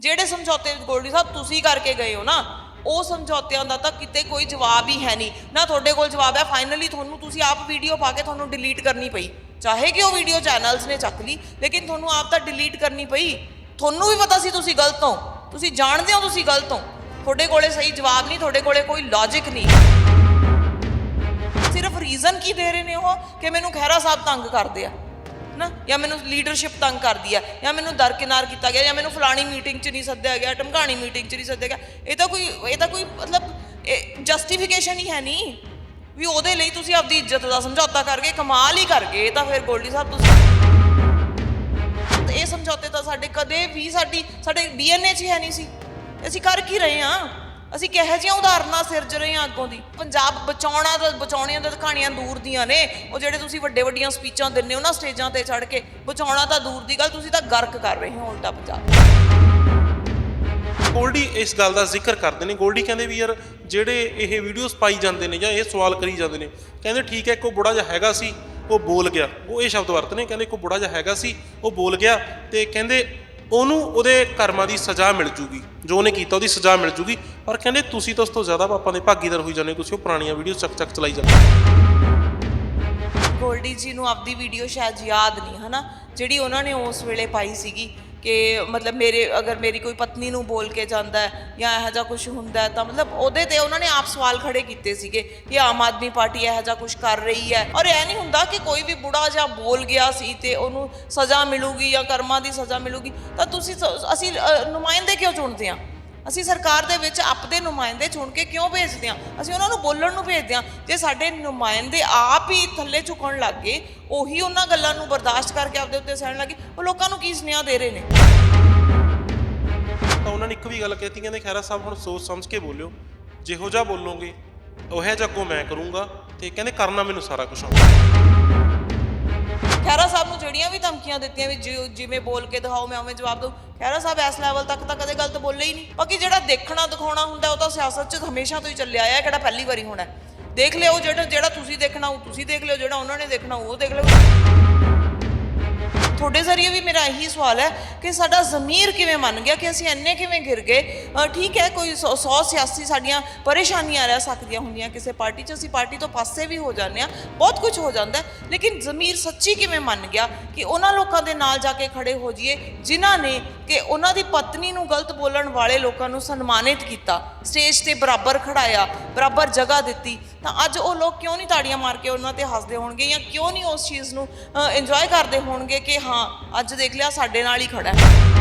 ਜਿਹੜੇ ਸਮਝੌਤੇ ਗੋਲਡੀ ਸਾਹਿਬ ਤੁਸੀਂ ਕਰਕੇ ਗਏ ਹੋ ਨਾ, ਉਹ ਸਮਝੌਤਿਆਂ ਦਾ ਤਾਂ ਕਿਤੇ ਕੋਈ ਜਵਾਬ ਹੀ ਹੈ ਨਹੀਂ। ਨਾ ਤੁਹਾਡੇ ਕੋਲ ਜਵਾਬ ਹੈ ਫਾਈਨਲੀ ਤੁਹਾਨੂੰ ਤੁਸੀਂ ਆਪ ਵੀਡੀਓ ਪਾ ਕੇ ਤੁਹਾਨੂੰ ਡਿਲੀਟ ਕਰਨੀ ਪਈ। ਚਾਹੇ ਕਿ ਉਹ ਵੀਡੀਓ ਚੈਨਲਸ ਨੇ ਚੱਕ ਲਈ, ਲੇਕਿਨ ਤੁਹਾਨੂੰ ਆਪ ਤਾਂ ਡਿਲੀਟ ਕਰਨੀ ਪਈ। ਤੁਹਾਨੂੰ ਵੀ ਪਤਾ ਸੀ ਤੁਸੀਂ ਗਲਤ ਹੋ। ਤੁਸੀਂ ਜਾਣਦੇ ਹੋ ਤੁਸੀਂ ਗਲਤ ਹੋ। ਤੁਹਾਡੇ ਕੋਲੇ ਸਹੀ ਜਵਾਬ ਨਹੀਂ, ਤੁਹਾਡੇ ਕੋਲੇ ਕੋਈ ਲੌਜੀਕ ਨਹੀਂ। ਸਿਰਫ ਰੀਜ਼ਨ ਕੀ ਦੇ ਰਹੇ ਨੇ ਉਹ? ਕਿ ਮੈਨੂੰ ਖਹਿਰਾ ਸਾਹਿਬ ਤੰਗ ਕਰਦੇ ਆ। ਨਾ, ਜਾਂ ਮੈਨੂੰ ਲੀਡਰਸ਼ਿਪ ਤੰਗ ਕਰਦੀ ਆ, ਜਾਂ ਮੈਨੂੰ ਦਰਕਿਨਾਰ ਕੀਤਾ ਗਿਆ, ਜਾਂ ਮੈਨੂੰ ਫਲਾਣੀ ਮੀਟਿੰਗ 'ਚ ਨਹੀਂ ਸੱਦਿਆ ਗਿਆ ਟਮਕਾਣੀ ਮੀਟਿੰਗ 'ਚ ਨਹੀਂ ਸੱਦਿਆ ਗਿਆ, ਇਹ ਤਾਂ ਕੋਈ, ਇਹ ਤਾਂ ਕੋਈ ਮਤਲਬ ਜਸਟੀਫਿਕੇਸ਼ਨ ਹੀ ਹੈ ਨਹੀਂ। ਵੀ ਉਹਦੇ ਲਈ ਤੁਸੀਂ ਆਪਦੀ ਇੱਜ਼ਤ ਦਾ ਸਮਝੌਤਾ ਕਰਕੇ ਕਮਾਲ ਹੀ ਕਰਕੇ ਇਹ ਤਾਂ ਫਿਰ ਗੋਲਡੀ ਸਾਹਿਬ ਤੁਸੀਂ ਇਹ ਸਮਝੌਤੇ ਤਾਂ ਸਾਡੇ ਕਦੇ ਵੀ ਸਾਡੀ, ਸਾਡੇ ਡੀਐਨਏ 'ਚ ਹੈ ਨਹੀਂ ਸੀ। ਅਸੀਂ ਕਰ ਕੀ ਰਹੇ ਹਾਂ? ਅਸੀਂ ਕਿਹੋ ਜਿਹੀਆਂ ਉਦਾਹਰਨਾਂ ਸਿਰਜ ਰਹੇ ਹਾਂ ਅੱਗੋਂ ਦੀ? ਪੰਜਾਬ ਬਚਾਉਣਾ ਤਾਂ ਬਚਾਉਣੀਆਂ ਤਾਂ ਕਹਾਣੀਆਂ ਦੂਰ ਦੀਆਂ ਨੇ। ਉਹ ਜਿਹੜੇ ਤੁਸੀਂ ਵੱਡੇ ਵੱਡੀਆਂ ਸਪੀਚਾਂ ਦਿੰਦੇ ਹੋ ਨਾ ਸਟੇਜਾਂ ਤੇ ਚੜ੍ਹ ਕੇ, ਬਚਾਉਣਾ ਤਾਂ ਦੂਰ ਦੀ ਗੱਲ, ਤੁਸੀਂ ਤਾਂ ਗਰਕ ਕਰ ਰਹੇ ਹੋ ਉਲਟਾ ਪੰਜਾਬ। ਗੋਲਡੀ ਇਸ ਗੱਲ ਦਾ ਜ਼ਿਕਰ ਕਰਦੇ ਨੇ। ਗੋਲਡੀ ਕਹਿੰਦੇ ਵੀ ਯਾਰ, ਜਿਹੜੇ ਇਹ ਵੀਡੀਓਜ਼ ਪਾਈ ਜਾਂਦੇ ਨੇ ਜਾਂ ਇਹ ਸਵਾਲ ਕਰੀ ਜਾਂਦੇ ਨੇ, ਕਹਿੰਦੇ ਠੀਕ ਹੈ, ਇੱਕ ਉਹ ਬੁੜਾ ਜਿਹਾ ਹੈਗਾ ਸੀ, ਉਹ ਬੋਲ ਗਿਆ। ਉਹ ਇਹ ਸ਼ਬਦ ਵਰਤਨੇ ਕਹਿੰਦੇ ਇੱਕੋ ਬੁੜਾ ਜਿਹਾ ਹੈਗਾ ਸੀ, ਉਹ ਬੋਲ ਗਿਆ ਤੇ ਕਹਿੰਦੇ ਉਹਨੂੰ ਉਹਦੇ ਕਰਮਾਂ ਦੀ ਸਜ਼ਾ ਮਿਲ ਜੂਗੀ ਜੋ ਉਹਨੇ ਕੀਤਾ ਉਹਦੀ ਸਜ਼ਾ ਮਿਲ ਜੂਗੀ। ਪਰ ਕਹਿੰਦੇ ਤੁਸੀਂ ਤਾਂ ਉਸ ਤੋਂ ਜ਼ਿਆਦਾ ਪਾਪਾਂ ਦੇ ਭਾਗੀਦਾਰ ਹੋਈ ਜਾਂਦੇ ਹੋ, ਤੁਸੀਂ ਉਹ ਪੁਰਾਣੀਆਂ ਵੀਡੀਓ ਚੱਕ ਚੱਕ ਚਲਾਈ ਜਾਂਦੇ ਗੋਲਡੀ ਜੀ ਨੂੰ ਆਪਦੀ ਵੀਡੀਓ ਸ਼ਾਇਦ ਯਾਦ ਨਹੀਂ ਹਨਾ? ਜਿਹੜੀ ਉਹਨਾਂ ਨੇ ਉਸ ਵੇਲੇ ਪਾਈ ਸੀਗੀ। ਕਿ ਮਤਲਬ ਮੇਰੇ ਅਗਰ ਮੇਰੀ ਕੋਈ ਪਤਨੀ ਨੂੰ ਬੋਲ ਕੇ ਜਾਂਦਾ ਹੈ ਜਾਂ ਇਹੋ ਜਿਹਾ ਕੁਝ ਹੁੰਦਾ ਹੈ ਤਾਂ ਮਤਲਬ ਉਹਦੇ ਤੇ ਉਹਨਾਂ ਨੇ ਆਪ ਸਵਾਲ ਖੜੇ ਕੀਤੇ ਸੀਗੇ ਕਿ ਆਮ ਆਦਮੀ ਪਾਰਟੀ ਇਹੋ ਜਿਹਾ ਕੁਝ ਕਰ ਰਹੀ ਹੈ। ਔਰ ਇਹ ਨਹੀਂ ਹੁੰਦਾ ਕਿ ਕੋਈ ਵੀ ਬੁੜਾ ਜਾਂ ਬੋਲ ਗਿਆ ਸੀ ਤੇ ਉਹਨੂੰ ਸਜ਼ਾ ਮਿਲੂਗੀ ਜਾਂ ਕਰਮਾਂ ਦੀ ਸਜ਼ਾ ਮਿਲੂਗੀ ਤਾਂ ਤੁਸੀਂ ਸ- ਅਸੀਂ ਅ, ਨੁਮਾਇੰਦੇ ਕਿਉਂ ਚੁਣਦੇ ਹਾਂ? ਅਸੀਂ ਸਰਕਾਰ ਦੇ ਵਿੱਚ ਆਪਦੇ ਨੁਮਾਇੰਦੇ ਚੁਣ ਕੇ ਕਿਉਂ ਭੇਜਦੇ ਹਾਂ? ਅਸੀਂ ਉਹਨਾਂ ਨੂੰ ਬੋਲਣ ਨੂੰ ਭੇਜਦੇ ਹਾਂ। ਜੇ ਸਾਡੇ ਨੁਮਾਇੰਦੇ ਆਪ ਹੀ ਥੱਲੇ ਝੁਕਣ ਲੱਗ ਗਏ, ਉਹੀ ਉਹਨਾਂ ਗੱਲਾਂ ਨੂੰ ਬਰਦਾਸ਼ਤ ਕਰਕੇ ਆਪਦੇ ਉੱਤੇ ਸਹਿਣ ਲੱਗੇ ਉਹ ਲੋਕਾਂ ਨੂੰ ਕੀ ਸੁਨੇਹਾ ਦੇ ਰਹੇ ਨੇ? ਤਾਂ ਉਹਨਾਂ ਨੇ ਇੱਕ ਵੀ ਗੱਲ ਕਹਿਤੀ, ਕਹਿੰਦੇ ਖੈਰਾ ਸਾਹਿਬ, ਹੁਣ ਸੋਚ ਸਮਝ ਕੇ ਬੋਲਿਓ। ਜਿਹੋ ਜਿਹਾ ਬੋਲੋਗੇ, ਉਹ ਜਿਹਾ ਅੱਗੋਂ ਮੈਂ ਕਰੂੰਗਾ ਤੇ ਕਹਿੰਦੇ ਕਰਨਾ ਮੈਨੂੰ ਸਾਰਾ ਕੁਝ ਆਉਂਦਾ। ਖੈਰਾ ਸਾਹਿਬ ਨੂੰ ਜਿਹੜੀਆਂ ਵੀ ਧਮਕੀਆਂ ਦਿੱਤੀਆਂ ਵੀ ਜਿ- ਜਿਵੇਂ ਬੋਲ ਕੇ ਦਿਖਾਓ, ਮੈਂ ਉਵੇਂ ਜਵਾਬ ਦਊ। ਖੈਰਾ ਸਾਹਿਬ ਇਸ ਲੈਵਲ ਤੱਕ ਤਾਂ ਕਦੇ ਗਲਤ ਬੋਲੇ ਹੀ ਨਹੀਂ। ਬਾਕੀ ਜਿਹੜਾ ਦੇਖਣਾ, ਦਿਖਾਉਣਾ ਹੁੰਦਾ, ਉਹ ਤਾਂ ਸਿਆਸਤ 'ਚ ਹਮੇਸ਼ਾ ਤੋਂ ਹੀ ਚੱਲਿਆ ਆਇਆ, ਕਿਹੜਾ ਪਹਿਲੀ ਵਾਰੀ ਹੋਣਾ। ਹੈ। ਦੇਖ ਲਿਓ ਜਿਹੜਾ ਜਿਹੜਾ ਤੁਸੀਂ ਦੇਖਣਾ, ਉਹ ਤੁਸੀਂ ਦੇਖ ਲਿਓ, ਜਿਹੜਾ ਉਹਨਾਂ ਨੇ ਦੇਖਣਾ, ਉਹ ਦੇਖ ਲਿਓ। ਤੁਹਾਡੇ ਜ਼ਰੀਏ ਵੀ ਮੇਰਾ ਇਹੀ ਸਵਾਲ ਹੈ ਕਿ ਸਾਡਾ ਜ਼ਮੀਰ ਕਿਵੇਂ ਮੰਨ ਗਿਆ ਕਿ ਅਸੀਂ ਇੰਨੇ ਕਿਵੇਂ ਗਿਰ ਗਏ? ਅ, ਠੀਕ ਹੈ ਕੋਈ 100 ਸਿਆਸੀ ਸਾਡੀਆਂ ਪਰੇਸ਼ਾਨੀਆਂ ਰਹਿ ਸਕਦੀਆਂ ਹੁੰਦੀਆਂ ਕਿਸੇ ਪਾਰਟੀ 'ਚ ਅਸੀਂ ਪਾਰਟੀ ਤੋਂ ਪਾਸੇ ਵੀ ਹੋ ਜਾਂਦੇ ਆ ਬਹੁਤ ਕੁਝ ਹੋ ਜਾਂਦਾ ਹੈ ਲੇਕਿਨ ਜ਼ਮੀਰ ਸੱਚੀ ਕਿਵੇਂ ਮੰਨ ਗਿਆ ਕਿ ਉਹਨਾਂ ਲੋਕਾਂ ਦੇ ਨਾਲ ਜਾ ਕੇ ਖੜੇ ਹੋ ਜਾਈਏ ਜਿਨ੍ਹਾਂ ਨੇ ਕਿ ਉਹਨਾਂ ਦੀ ਪਤਨੀ ਨੂੰ ਗਲਤ ਬੋਲਣ ਵਾਲੇ ਲੋਕਾਂ ਨੂੰ ਸਨਮਾਨਿਤ ਕੀਤਾ ਸਟੇਜ ਤੇ ਬਰਾਬਰ ਖੜਾਇਆ ਬਰਾਬਰ ਜਗ੍ਹਾ ਦਿੱਤੀ ਤਾਂ ਅੱਜ ਉਹ ਲੋਕ ਕਿਉਂ ਨਹੀਂ ਤਾੜੀਆਂ ਮਾਰ ਕੇ ਉਹਨਾਂ ਤੇ ਹੱਸਦੇ ਹੋਣਗੇ ਜਾਂ ਕਿਉਂ ਨਹੀਂ ਉਸ ਚੀਜ਼ ਨੂੰ ਇੰਜੋਏ ਕਰਦੇ ਹੋਣਗੇ ਕਿ ਹਾਂ, ਅੱਜ ਦੇਖ ਲਿਆ ਸਾਡੇ ਨਾਲ ਹੀ ਖੜਾ ਹੈ।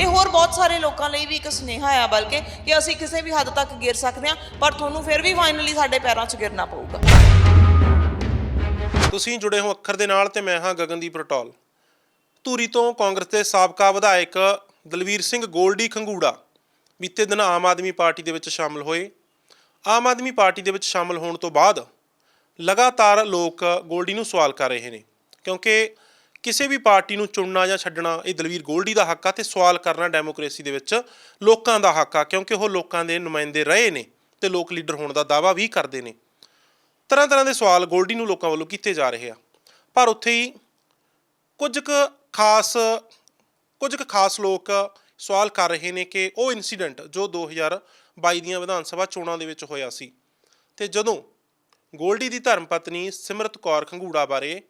ਇਹ ਹੋਰ ਬਹੁਤ ਸਾਰੇ ਲੋਕਾਂ ਲਈ ਵੀ ਇੱਕ ਸੁਨੇਹਾ ਆ, ਬਲਕਿ ਕਿ ਅਸੀਂ ਕਿਸੇ ਵੀ ਹੱਦ ਤੱਕ ਗਿਰ ਸਕਦੇ ਹਾਂ, ਪਰ ਤੁਹਾਨੂੰ ਫਿਰ ਵੀ ਫਾਈਨਲੀ ਸਾਡੇ ਪੈਰਾਂ 'ਚ ਗਿਰਨਾ ਪਊਗਾ। ਤੁਸੀਂ ਜੁੜੇ ਹੋ ਅੱਖਰ ਦੇ ਨਾਲ ਤੇ ਮੈਂ ਹਾਂ ਗਗਨਦੀਪ ਰਟੌਲ। ਧੂਰੀ ਤੋਂ ਕਾਂਗਰਸ ਦੇ ਸਾਬਕਾ ਵਿਧਾਇਕ ਦਲਵੀਰ ਸਿੰਘ ਗੋਲਡੀ ਖੰਗੂੜਾ ਬੀਤੇ ਦਿਨ ਆਮ ਆਦਮੀ ਪਾਰਟੀ ਦੇ ਵਿੱਚ ਸ਼ਾਮਲ ਹੋਏ। ਆਮ ਆਦਮੀ ਪਾਰਟੀ ਦੇ ਵਿੱਚ ਸ਼ਾਮਲ ਹੋਣ ਤੋਂ ਬਾਅਦ ਲਗਾਤਾਰ ਲੋਕ ਗੋਲਡੀ ਨੂੰ ਸਵਾਲ ਕਰ ਰਹੇ ਨੇ, ਕਿਉਂਕਿ ਕਿਸੇ ਵੀ ਪਾਰਟੀ ਨੂੰ ਚੁਣਨਾ ਜਾਂ ਛੱਡਣਾ ਇਹ ਦਲਵੀਰ ਗੋਲਡੀ ਦਾ ਹੱਕ ਆ ਤੇ ਸਵਾਲ ਕਰਨਾ ਡੈਮੋਕ੍ਰੇਸੀ ਦੇ ਵਿੱਚ ਲੋਕਾਂ ਦਾ ਹੱਕ ਆ, ਕਿਉਂਕਿ ਉਹ ਲੋਕਾਂ ਦੇ ਨੁਮਾਇੰਦੇ ਰਹੇ ਨੇ ਤੇ ਲੋਕ ਲੀਡਰ ਹੋਣ ਦਾ ਦਾਅਵਾ ਵੀ ਕਰਦੇ ਨੇ। ਤਰ੍ਹਾਂ ਤਰ੍ਹਾਂ ਦੇ ਸਵਾਲ ਗੋਲਡੀ ਨੂੰ ਲੋਕਾਂ ਵੱਲੋਂ ਕੀਤੇ ਜਾ ਰਹੇ ਆ। ਪਰ ਉੱਥੇ ਹੀ ਕੁਝ ਕੁ ਖਾਸ, ਕੁਝ ਕੁ ਖਾਸ ਲੋਕ ਸਵਾਲ ਕਰ ਰਹੇ ਨੇ ਕਿ ਉਹ ਇਨਸੀਡੈਂਟ ਜੋ 2022 ਦੀਆਂ ਵਿਧਾਨ ਸਭਾ ਚੋਣਾਂ ਦੇ ਵਿੱਚ ਹੋਇਆ ਸੀ। ਤੇ ਜਦੋਂ ਗੋਲਡੀ ਦੀ ਧਰਮ ਪਤਨੀ ਸਿਮਰਤ ਕੌਰ ਖੰਗੂੜਾ ਬਾਰੇ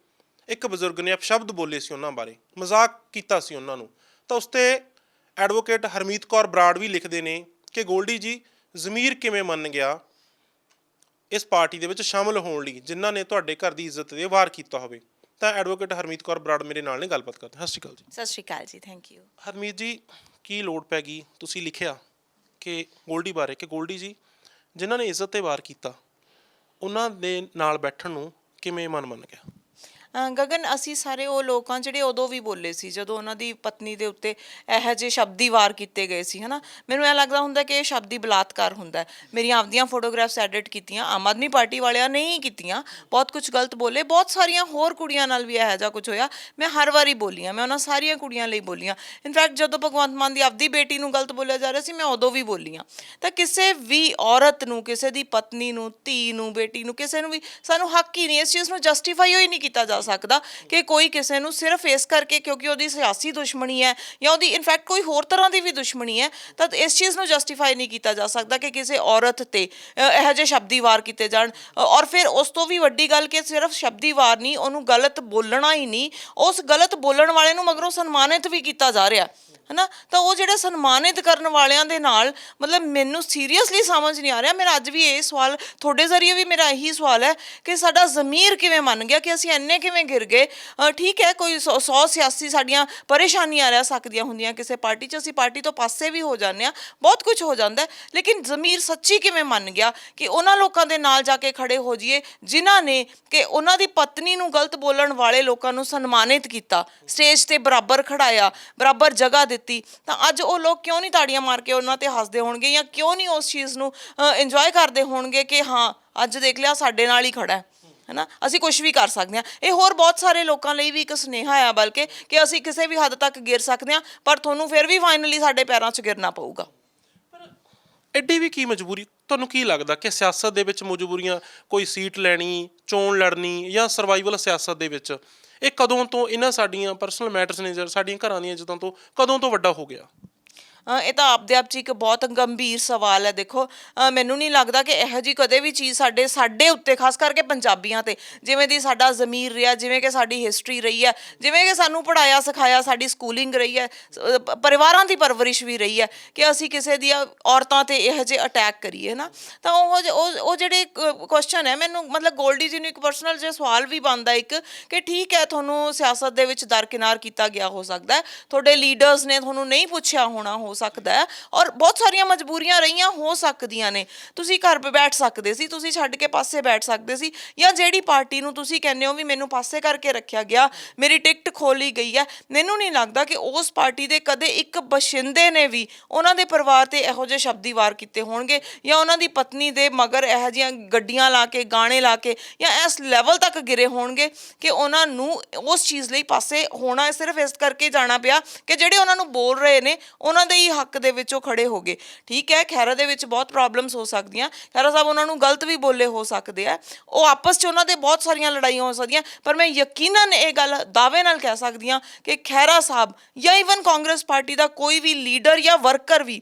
ਇੱਕ ਬਜ਼ੁਰਗ ਨੇ ਅਪਸ਼ਬਦ ਬੋਲੇ ਸੀ ਉਹਨਾਂ ਬਾਰੇ ਮਜ਼ਾਕ ਕੀਤਾ ਸੀ ਉਹਨਾਂ ਨੂੰ ਤਾਂ ਉਸ ਤੇ ਐਡਵੋਕੇਟ ਹਰਮੀਤ ਕੌਰ ਬਰਾੜ ਵੀ ਲਿਖਦੇ ਨੇ ਕਿ ਗੋਲਡੀ ਜੀ ਜ਼ਮੀਰ ਕਿਵੇਂ ਮੰਨ ਗਿਆ ਇਸ ਪਾਰਟੀ ਦੇ ਵਿੱਚ ਸ਼ਾਮਲ ਹੋਣ ਲਈ ਜਿਨ੍ਹਾਂ ਨੇ ਤੁਹਾਡੇ ਘਰ ਦੀ ਇੱਜ਼ਤ ਦੇ ਵਾਰ ਕੀਤਾ ਹੋਵੇ। ਤਾਂ ਐਡਵੋਕੇਟ ਹਰਮੀਤ ਕੌਰ ਬਰਾੜ ਮੇਰੇ ਨਾਲ ਨੇ ਗੱਲਬਾਤ ਕਰਦੇ ਸਤਿ ਸ਼੍ਰੀ ਅਕਾਲ ਜੀ। ਸਤਿ ਸ਼੍ਰੀ ਅਕਾਲ ਜੀ ਥੈਂਕ ਯੂ ਹਰਮੀਤ ਜੀ ਕੀ ਲੋੜ ਪੈ ਗਈ? ਤੁਸੀਂ ਲਿਖਿਆ। ਕਿ ਗੋਲਡੀ ਬਾਰੇ, ਕਿ ਗੋਲਡੀ ਜੀ, ਜਿਨ੍ਹਾਂ ਨੇ ਇੱਜ਼ਤ ਤੇ ਵਾਰ ਕੀਤਾ, ਉਹਨਾਂ ਦੇ ਨਾਲ ਬੈਠਣ ਨੂੰ ਕਿਵੇਂ ਮਨ ਮੰਨ ਗਿਆ? ਗਗਨ, ਅਸੀਂ ਸਾਰੇ ਉਹ ਲੋਕਾਂ ਜਿਹੜੇ ਉਦੋਂ ਵੀ ਬੋਲੇ ਸੀ, ਜਦੋਂ ਉਹਨਾਂ ਦੀ ਪਤਨੀ ਦੇ ਉੱਤੇ ਇਹੋ ਜਿਹੇ ਸ਼ਬਦੀ ਵਾਰ ਕੀਤੇ ਗਏ ਸੀ, ਹਨਾ? ਮੈਨੂੰ ਇਹ ਲੱਗਦਾ ਹੁੰਦਾ ਕਿ ਇਹ ਸ਼ਬਦੀ ਬਲਾਤਕਾਰ ਹੁੰਦਾ ਮੇਰੀਆਂ ਆਪਦੀਆਂ ਫੋਟੋਗ੍ਰਾਫਸ ਐਡਿਟ ਕੀਤੀਆਂ, ਆਮ ਆਦਮੀ ਪਾਰਟੀ ਵਾਲਿਆਂ ਨੇ ਹੀ ਕੀਤੀਆਂ, ਬਹੁਤ ਕੁਝ ਗਲਤ ਬੋਲੇ, ਬਹੁਤ ਸਾਰੀਆਂ ਹੋਰ ਕੁੜੀਆਂ ਨਾਲ ਵੀ ਇਹੋ ਜਿਹਾ ਕੁਝ ਹੋਇਆ। ਮੈਂ ਹਰ ਵਾਰੀ ਬੋਲੀਆਂ, ਮੈਂ ਉਹਨਾਂ ਸਾਰੀਆਂ ਕੁੜੀਆਂ ਲਈ ਬੋਲੀਆਂ। ਇਨਫੈਕਟ ਜਦੋਂ ਭਗਵੰਤ ਮਾਨ ਦੀ ਆਪਦੀ ਬੇਟੀ ਨੂੰ ਗਲਤ ਬੋਲਿਆ ਜਾ ਰਿਹਾ ਸੀ, ਮੈਂ ਉਦੋਂ ਵੀ ਬੋਲੀਆਂ। ਤਾਂ ਕਿਸੇ ਵੀ ਔਰਤ ਨੂੰ, ਕਿਸੇ ਦੀ ਪਤਨੀ ਨੂੰ, ਧੀ ਨੂੰ, ਬੇਟੀ ਨੂੰ, ਕਿਸੇ ਨੂੰ ਵੀ ਸਾਨੂੰ ਹੱਕ ਹੀ ਨਹੀਂ ਇਸ ਚੀਜ਼ ਨੂੰ ਜਸਟੀਫਾਈ ਹੀ ਨਹੀਂ ਕੀਤਾ ਜਾ ਸਕਦਾ ਕਿ ਕੋਈ ਕਿਸੇ ਨੂੰ ਸਿਰਫ ਇਸ ਕਰਕੇ ਕਿਉਂਕਿ ਉਹਦੀ ਸਿਆਸੀ ਦੁਸ਼ਮਣੀ ਹੈ ਜਾਂ ਉਹਦੀ ਇਨਫੈਕਟ ਕੋਈ ਹੋਰ ਤਰ੍ਹਾਂ ਦੀ ਵੀ ਦੁਸ਼ਮਣੀ ਹੈ, ਤਾਂ ਇਸ ਚੀਜ਼ ਨੂੰ ਜਸਟੀਫਾਈ ਨਹੀਂ ਕੀਤਾ ਜਾ ਸਕਦਾ ਕਿ ਕਿਸੇ ਔਰਤ ਤੇ ਇਹੋ ਜਿਹੇ ਸ਼ਬਦੀ ਵਾਰ ਕੀਤੇ ਜਾਣ। ਔਰ ਫਿਰ ਉਸ ਤੋਂ ਵੀ ਵੱਡੀ ਗੱਲ ਕਿ ਸਿਰਫ ਸ਼ਬਦੀ ਵਾਰ ਨਹੀਂ, ਉਹਨੂੰ ਗਲਤ ਬੋਲਣਾ ਹੀ ਨਹੀਂ, ਉਸ ਗਲਤ ਬੋਲਣ ਵਾਲੇ ਨੂੰ ਮਗਰੋਂ ਸਨਮਾਨਿਤ ਵੀ ਕੀਤਾ ਜਾ ਰਿਹਾ। ਹਨਾ? ਤਾਂ ਉਹ ਜਿਹੜਾ ਸਨਮਾਨਿਤ ਕਰਨ ਵਾਲਿਆਂ ਦੇ ਨਾਲ ਮਤਲਬ ਮੈਨੂੰ ਸੀਰੀਅਸਲੀ ਸਮਝ ਨਹੀਂ ਆ ਰਿਹਾ। ਮੇਰਾ ਅੱਜ ਵੀ ਇਹ ਸਵਾਲ ਤੁਹਾਡੇ ਜ਼ਰੀਏ ਵੀ ਮੇਰਾ ਇਹੀ ਸਵਾਲ ਹੈ ਕਿ ਸਾਡਾ ਜ਼ਮੀਰ ਕਿਵੇਂ ਮੰਨ ਗਿਆ ਕਿ ਅਸੀਂ ਇੰਨੇ ਕਿਵੇਂ ਗਿਰ ਗਏ? ਅ, ਠੀਕ ਹੈ ਕੋਈ 100 ਸਿਆਸੀ ਸਾਡੀਆਂ ਪਰੇਸ਼ਾਨੀਆਂ ਰਹਿ ਸਕਦੀਆਂ ਹੁੰਦੀਆਂ ਕਿਸੇ ਪਾਰਟੀ 'ਚ। ਅਸੀਂ ਪਾਰਟੀ ਤੋਂ ਪਾਸੇ ਵੀ ਹੋ ਜਾਂਦੇ ਆ ਬਹੁਤ ਕੁਝ ਹੋ ਜਾਂਦਾ ਹੈ, ਲੇਕਿਨ ਜ਼ਮੀਰ ਸੱਚੀ ਕਿਵੇਂ ਮੰਨ ਗਿਆ ਕਿ ਉਹਨਾਂ ਲੋਕਾਂ ਦੇ ਨਾਲ ਜਾ ਕੇ ਖੜੇ ਹੋ ਜਾਈਏ ਜਿਨ੍ਹਾਂ ਨੇ ਕਿ ਉਹਨਾਂ ਦੀ ਪਤਨੀ ਨੂੰ ਗਲਤ ਬੋਲਣ ਵਾਲੇ ਲੋਕਾਂ ਨੂੰ ਸਨਮਾਨਿਤ ਕੀਤਾ? ਸਟੇਜ ਤੇ ਬਰਾਬਰ ਖੜਾਇਆ ਬਰਾਬਰ ਜਗ੍ਹਾ ਦਿੱਤੀ ਤਾਂ ਅੱਜ ਉਹ ਲੋਕ ਕਿਉਂ ਨਹੀਂ ਤਾੜੀਆਂ ਮਾਰ ਕੇ ਉਹਨਾਂ ਤੇ ਹੱਸਦੇ ਹੋਣਗੇ ਜਾਂ ਕਿਉਂ ਨਹੀਂ ਉਸ ਚੀਜ਼ ਨੂੰ ਇੰਜੋਏ ਕਰਦੇ ਹੋਣਗੇ ਕਿ ਹਾਂ, ਅੱਜ ਦੇਖ ਲਿਆ ਸਾਡੇ ਨਾਲ ਹੀ ਖੜਾ ਹੈ। ਹੈਨਾ? ਅਸੀਂ ਕੁਝ ਵੀ ਕਰ ਸਕਦੇ ਹਾਂ। ਇਹ ਹੋਰ ਬਹੁਤ ਸਾਰੇ ਲੋਕਾਂ ਲਈ ਵੀ ਇੱਕ ਸੁਨੇਹਾ ਆ, ਬਲਕਿ ਕਿ ਅਸੀਂ ਕਿਸੇ ਵੀ ਹੱਦ ਤੱਕ ਗਿਰ ਸਕਦੇ ਹਾਂ, ਪਰ ਤੁਹਾਨੂੰ ਫਿਰ ਵੀ ਫਾਈਨਲੀ ਸਾਡੇ ਪੈਰਾਂ 'ਚ ਗਿਰਨਾ ਪਊਗਾ। ਐਡੀ ਵੀ ਕੀ ਮਜਬੂਰੀ? ਤੁਹਾਨੂੰ ਕੀ ਲੱਗਦਾ ਕਿ ਸਿਆਸਤ ਦੇ ਵਿੱਚ ਮਜਬੂਰੀਆਂ, ਕੋਈ ਸੀਟ ਲੈਣੀ, ਚੋਣ ਲੜਨੀ ਜਾਂ ਸਰਵਾਈਵਲ ਸਿਆਸਤ ਦੇ ਵਿੱਚ ਇਹ ਕਦੋਂ ਤੋਂ ਇਹਨਾਂ ਸਾਡੀਆਂ ਪਰਸਨਲ ਮੈਟਰਸ ਨੇ ਜਾਂ ਸਾਡੀਆਂ ਘਰਾਂ ਦੀਆਂ ਇੱਜ਼ਤਾਂ ਤੋਂ ਕਦੋਂ ਤੋਂ ਵੱਡਾ ਹੋ ਗਿਆ? ਇਹ ਤਾਂ ਆਪਦੇ ਆਪ 'ਚ ਇੱਕ ਬਹੁਤ ਗੰਭੀਰ ਸਵਾਲ ਹੈ, ਦੇਖੋ। ਮੈਨੂੰ ਨਹੀਂ ਲੱਗਦਾ ਕਿ ਇਹੋ ਜੀ ਕਦੇ ਵੀ ਚੀਜ਼ ਸਾਡੇ ਸਾਡੇ ਉੱਤੇ, ਖਾਸ ਕਰਕੇ ਪੰਜਾਬੀਆਂ ਤੇ, ਜਿਵੇਂ ਦੀ ਸਾਡਾ ਜ਼ਮੀਰ ਰਿਹਾ, ਜਿਵੇਂ ਕਿ ਸਾਡੀ ਹਿਸਟਰੀ ਰਹੀ ਹੈ, ਜਿਵੇਂ ਕਿ ਸਾਨੂੰ ਪੜਾਇਆ ਸਿਖਾਇਆ, ਸਾਡੀ ਸਕੂਲਿੰਗ ਰਹੀ ਹੈ ਪਰਿਵਾਰਾਂ ਦੀ ਪਰਵਰਿਸ਼ ਵੀ ਰਹੀ ਹੈ ਕਿ ਅਸੀਂ ਕਿਸੇ ਦੀਆਂ ਔਰਤਾਂ ਤੇ ਇਹੋ ਜਿਹੇ ਅਟੈਕ ਕਰੀਏ ਨਾ ਤਾਂ ਉਹ ਜ- ਉਹ ਉਹ ਜਿਹੜੇ ਕੁਐਸਚਨ ਹੈ, ਮੈਨੂੰ ਮਤਲਬ ਗੋਲਡੀ ਜੀ ਨੂੰ ਇੱਕ ਪਰਸਨਲ ਜਿਹਾ ਸਵਾਲ ਵੀ ਬਣਦਾ ਇੱਕ ਕਿ ਠੀਕ ਹੈ, ਤੁਹਾਨੂੰ ਸਿਆਸਤ ਦੇ ਵਿੱਚ ਦਰਕਿਨਾਰ ਕੀਤਾ ਗਿਆ ਹੋ ਸਕਦਾ ਤੁਹਾਡੇ ਲੀਡਰਸ ਨੇ ਤੁਹਾਨੂੰ ਨਹੀਂ ਪੁੱਛਿਆ ਹੋਣਾ ਹੋ ਸਕਦਾ ਹੈ ਔਰ ਬਹੁਤ ਸਾਰੀਆਂ ਮਜਬੂਰੀਆਂ ਰਹੀਆਂ ਹੋ ਸਕਦੀਆਂ ਨੇ। ਤੁਸੀਂ ਘਰ 'ਤੇ ਬੈਠ ਸਕਦੇ ਸੀ, ਤੁਸੀਂ ਛੱਡ ਕੇ ਪਾਸੇ ਬੈਠ ਸਕਦੇ ਸੀ ਜਾਂ ਜਿਹੜੀ ਪਾਰਟੀ ਨੂੰ ਤੁਸੀਂ ਕਹਿੰਦੇ ਹੋ ਵੀ ਮੈਨੂੰ ਪਾਸੇ ਕਰਕੇ ਰੱਖਿਆ ਗਿਆ, ਮੇਰੀ ਟਿਕਟ ਖੋਲੀ ਗਈ ਹੈ, ਮੈਨੂੰ ਨਹੀਂ ਲੱਗਦਾ ਕਿ ਉਸ ਪਾਰਟੀ ਦੇ ਕਦੇ ਇੱਕ ਬਸ਼ਿੰਦੇ ਨੇ ਵੀ ਉਹਨਾਂ ਦੇ ਪਰਿਵਾਰ ਤੇ ਇਹੋ ਜਿਹੇ ਸ਼ਬਦੀ ਵਾਰ ਕੀਤੇ ਹੋਣਗੇ ਜਾਂ ਉਹਨਾਂ ਦੀ ਪਤਨੀ ਦੇ ਮਗਰ ਇਹੋ ਜਿਹੀਆਂ ਗੱਡੀਆਂ ਲਾ ਕੇ, ਗਾਣੇ ਲਾ ਕੇ ਜਾਂ ਇਸ ਲੈਵਲ ਤੱਕ ਗਿਰੇ ਹੋਣਗੇ ਕਿ ਉਹਨਾਂ ਨੂੰ ਉਸ ਚੀਜ਼ ਲਈ ਪਾਸੇ ਹੋਣਾ ਸਿਰਫ ਇਸ ਕਰਕੇ ਜਾਣਾ ਪਿਆ ਕਿ ਜਿਹੜੇ ਉਹਨਾਂ ਨੂੰ ਬੋਲ ਰਹੇ ਨੇ, ਉਹਨਾਂ ਦੇ ਹੀ ਹੱਕ ਦੇ ਵਿੱਚ ਉਹ ਖੜੇ ਹੋ ਗਏ। ਠੀਕ ਹੈ ਖੈਰਾ ਦੇ ਵਿੱਚ ਬਹੁਤ ਪ੍ਰੋਬਲਮਸ ਹੋ ਸਕਦੀਆਂ। ਖੈਰਾ ਸਾਹਿਬ, ਉਹਨਾਂ ਨੂੰ ਗਲਤ ਵੀ ਬੋਲੇ ਹੋ ਸਕਦੇ ਆ। ਉਹ ਆਪਸ 'ਚ ਉਹਨਾਂ ਦੇ ਬਹੁਤ ਸਾਰੀਆਂ ਲੜਾਈਆਂ ਹੋ ਸਕਦੀਆਂ, ਪਰ ਮੈਂ ਯਕੀਨਨ ਇਹ ਗੱਲ ਦਾਅਵੇ ਨਾਲ ਕਹਿ ਸਕਦੀ ਹਾਂ ਕਿ ਖੈਰਾ ਸਾਹਿਬ ਜਾਂ ਇਵਨ ਕਾਂਗਰਸ ਪਾਰਟੀ ਦਾ ਕੋਈ ਵੀ ਲੀਡਰ ਜਾਂ ਵਰਕਰ ਵੀ